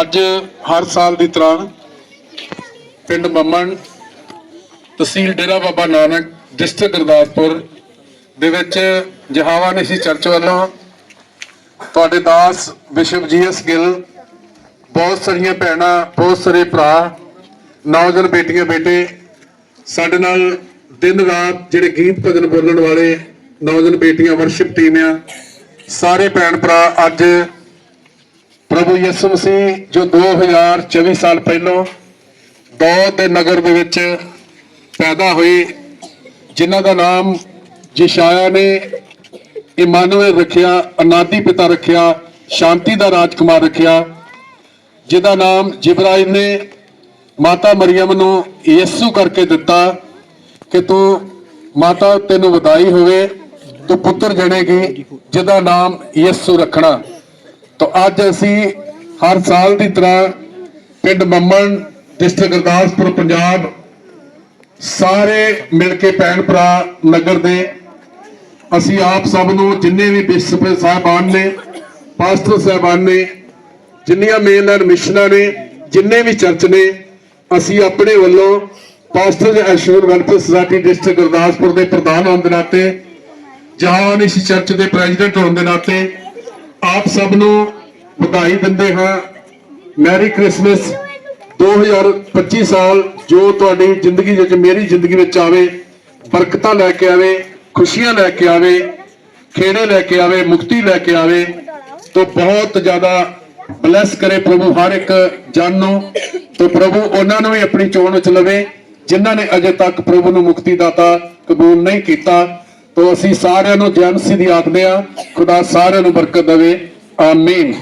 ਅੱਜ ਹਰ ਸਾਲ ਦੀ ਤਰ੍ਹਾਂ ਪਿੰਡ ਮੰਮਣ, ਤਹਿਸੀਲ ਡੇਰਾ ਬਾਬਾ ਨਾਨਕ, ਡਿਸਟ੍ਰਿਕਟ ਗੁਰਦਾਸਪੁਰ ਦੇ ਵਿੱਚ ਜਹਾਵਾ ਨਿਸ਼ੀ ਚਰਚ ਵੱਲੋਂ ਤੁਹਾਡੇ ਦਾਸ ਵਿਸ਼ਵ ਜੀਐਸ ਗਿੱਲ, ਬਹੁਤ ਸਾਰੀਆਂ ਭੈਣਾਂ, ਬਹੁਤ ਸਾਰੇ ਭਰਾ, ਨੌਜਵਾਨ ਬੇਟੀਆਂ, ਬੇਟੇ ਸਾਡੇ ਨਾਲ ਦਿਨ ਰਾਤ ਜਿਹੜੇ ਗੀਤ ਭਜਨ ਬੋਲਣ ਵਾਲੇ ਨੌਜਵਾਨ ਬੇਟੀਆਂ ਵਰਸ਼ਿਪ ਟੀਮ ਆ, ਸਾਰੇ ਭੈਣ ਭਰਾ ਅੱਜ ਪ੍ਰਭੂ ਯਿਸੂ ਮਸੀਹ, ਜੋ 2024 ਸਾਲ ਪਹਿਲਾਂ ਦੌਦ ਦੇ ਨਗਰ ਦੇ ਵਿੱਚ ਪੈਦਾ ਹੋਏ ਜਿਨ੍ਹਾਂ ਦਾ ਨਾਮ ਜਿਸ਼ਾਇਆ ਨੇ ਇਮਾਨੁਅਲ ਰੱਖਿਆ, ਅਨਾਦੀ ਪਿਤਾ ਰੱਖਿਆ, ਸ਼ਾਂਤੀ ਦਾ ਰਾਜਕੁਮਾਰ ਰੱਖਿਆ, ਜਿਹਦਾ ਨਾਮ ਜਿਬਰਾਇਲ ਨੇ ਮਾਤਾ ਮਰੀਮ ਨੂੰ ਯਿਸੂ ਕਰਕੇ ਦਿੱਤਾ ਕਿ ਤੂੰ ਮਾਤਾ ਤੈਨੂੰ ਵਧਾਈ ਹੋਵੇ, ਤੂੰ ਪੁੱਤਰ ਜਣੇਗੀ, ਜਿਹਦਾ ਨਾਮ ਯਿਸੂ ਰੱਖਣਾ। ਤਾਂ ਅੱਜ ਅਸੀਂ ਹਰ ਸਾਲ ਦੀ ਤਰ੍ਹਾਂ ਪਿੰਡ ਮੰਮਣ, ਡਿਸਟ੍ਰਿਕਟ ਗੁਰਦਾਸਪੁਰ, ਪੰਜਾਬ ਸਾਰੇ ਮਿਲ ਕੇ ਭੈਣ ਭਰਾ ਨਗਰ ਦੇ ਅਸੀਂ ਆਪ ਸਭ ਨੂੰ ਜਿੰਨੇ ਵੀ ਬਿਸ਼ਪ ਸਾਹਿਬਾਨ ਨੇ, ਪਾਸਟਰ ਸਾਹਿਬਾਨ ਨੇ, ਜਿੰਨੀਆਂ ਮੇਨਲਾਈਨ ਮਿਸ਼ਨਾਂ ਨੇ, ਜਿੰਨੇ ਵੀ ਚਰਚ ਨੇ, ਅਸੀਂ ਆਪਣੇ ਵੱਲੋਂ pastor Ashur welfare society district Gurdaspur ਦੇ ਪ੍ਰਧਾਨ ਹੋਣ ਦੇ ਨਾਤੇ, ਜਹਾਨ ਇਸ ਚਰਚ ਦੇ ਪ੍ਰੈਜ਼ੀਡੈਂਟ ਹੋਣ ਦੇ ਨਾਤੇ ਆਪ ਸਭ ਨੂੰ ਵਧਾਈ ਦਿੰਦੇ ਹਾਂ। ਮੈਰੀ ਕ੍ਰਿਸਮਸ 2025 ਸਾਲ ਜੋ ਤੁਹਾਡੀ ਜ਼ਿੰਦਗੀ ਵਿੱਚ, ਮੇਰੀ ਜ਼ਿੰਦਗੀ ਵਿੱਚ ਆਵੇ, ਬਰਕਤਾਂ ਲੈ ਕੇ ਆਵੇ, ਖੁਸ਼ੀਆਂ ਲੈ ਕੇ ਆਵੇ, ਖੇੜੇ ਲੈ ਕੇ ਆਵੇ, ਮੁਕਤੀ ਲੈ ਕੇ ਆਵੇ, ਤੋਂ ਬਹੁਤ ਜ਼ਿਆਦਾ ਬਲੈਸ ਕਰੇ ਪ੍ਰਭੂ ਹਰ ਇੱਕ ਜਨ ਨੂੰ। ਤੋਂ ਪ੍ਰਭੂ ਉਹਨਾਂ ਨੂੰ ਵੀ ਆਪਣੀ ਚੋਣ ਵਿੱਚ ਲਵੇ, ਜਿਨ੍ਹਾਂ ਨੇ ਅਜੇ ਤੱਕ ਪ੍ਰਭੂ ਨੂੰ ਮੁਕਤੀ ਦਾਤਾ ਕਬੂਲ ਨਹੀਂ ਕੀਤਾ। ਤੋਂ ਅਸੀਂ ਸਾਰਿਆਂ ਨੂੰ ਜਨਸੀ ਦੀ ਆਖਦੇ ਆ ਖੁਦਾ ਸਾਰਿਆਂ ਨੂੰ ਬਰਕਤ ਦੇਵੇ। ਆਮੀਨ।